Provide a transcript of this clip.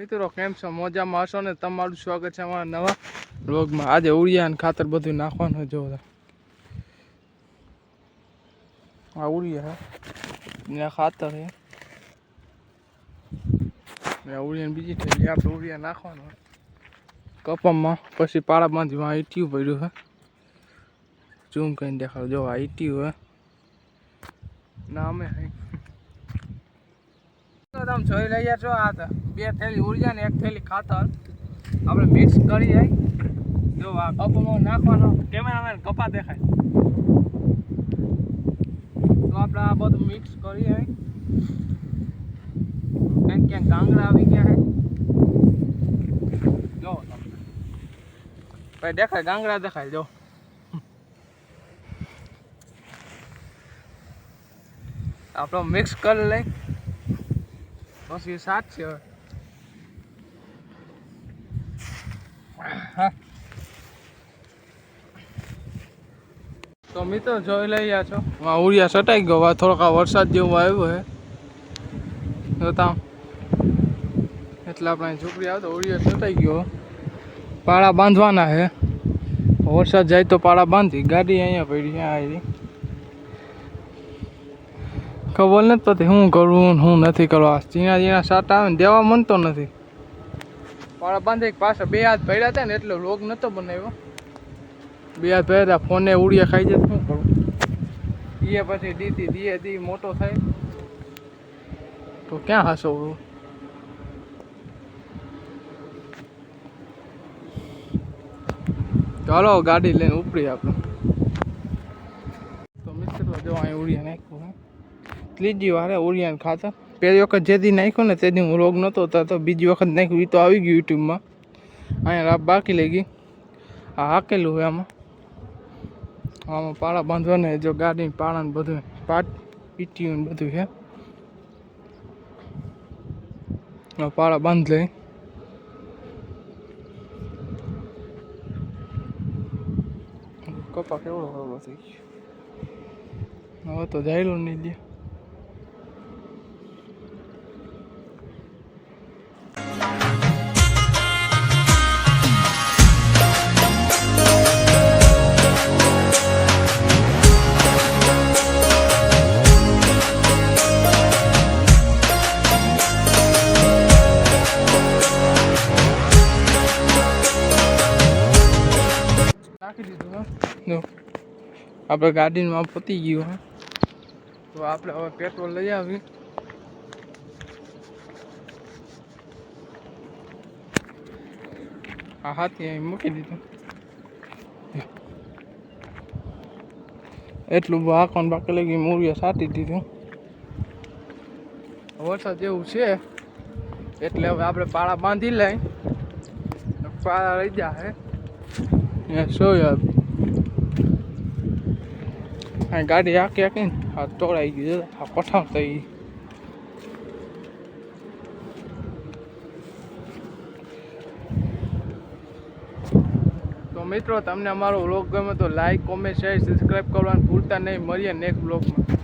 મિત્રો, કેમ છો? મોજામાં હશો ને? તમારું સ્વાગત છે અમારા નવા બ્લોગમાં આજે ઉડિયા અને ખાતર બધું નાખવાનું જો આ ઉડિયા હે. ખાતર હે. ને બીજી થેલી આપણે ઉડિયા નાખવાનું કપમમાં કપમાં. પછી પાળા બાંધી આ ઈટીયું પડ્યું હે. ઝૂમ કરીને દેખાડો. જો આ ઈટી હે. ના અમે તમે જોઈ રહ્યા છો, આ બે થેલી ઊર્જા ને એક થેલી ખાતર. આપણે મિક્સ કરી જાય જો આ કપમાં નાખવાનો કેમેરામેન કપા દેખાય. તો આપણે આ બધું મિક્સ કરી જાય ક્યાંક ક્યાંક ગાંગડા આવી ગયા છે. જો. ભાઈ દેખાય, ગાંગડા દેખાય, જો. આપણો મિક્સ કરી લઈ. પછી સાત છે હવે. તો મિત્રો જોઈ લઈ છો. વા ઉડિયા સટાઈ ગયો, હવે થોડોક વરસાદ જેવો આવ્યો હે. જોતા એટલે આપણે ઝૂંપડી આવતો, ઉડિયા સટાઈ ગયો. પાળા બાંધવાના હે. વરસાદ જાય તો પાળા બાંધી, ગાડી અહીંયા પડી, અહીંયા આવી. ખબર નથી પડતી શું કરવું શું નથી કરવા. ઝીણા ઝીણા સાટા આવે ને દેવા મનતો નથી. પાળા બાંધે પાછા બે હાથ ભર્યા હતા ને એટલે રોગ નહોતો બનાવ્યો. બે હાથ ભર્યા હતા, ફોને ઉડિયા ખાઈ જાય શું કરવું એ પછી દીધી દીએ દી મોટો થાય. તો ક્યાં હાસો ચાલો ગાડી લઈને ઉપડી આપણે તો મિત્રો જો અહીં ઉડીએ નાખ્યું ત્રીજી વારે ઉડિયાને ખાતર પહેલી વખત જે દી નાખ્યું ને તે દી હું રોગ નહોતો તો બીજી વખત નાખ્યું. એ તો આવી ગયું યુટ્યુબમાં. અહીંયા રાબ બાકી લઈ ગઈ. આ હાકેલું હોય આમાં. આમાં પાળા બાંધવાને જો ગાડી, પાળા ને બધું. પાટ પીટીયું ને બધું છે. પાળા બાંધ લઈ કપા કેવડો હળવો હવે તો જાયલો નહીં લે આપણે ગાડીમાં પતી ગયું, હા. તો આપણે હવે પેટ્રોલ લઈ આવી. આ હાથી અહીં મૂકી દીધું. એટલું આકોન બાકી લઈ ગયું મૂળિયા સાટી દીધું. વરસાદ જેવું છે, એટલે હવે આપણે પાળા બાંધી લઈ. પાળા રહી જાય yeah. આ ગાડી આખી આખી ને આ તોડાઈ ગયું આ પઠાણ થઈ ગઈ તો મિત્રો, તમને અમારો વ્લોગ ગમે તો લાઈક કોમેન્ટ શેર સબસ્ક્રાઈબ કરવાનું ભૂલતા નહીં. મળીએ નેક્સ્ટ વ્લોગમાં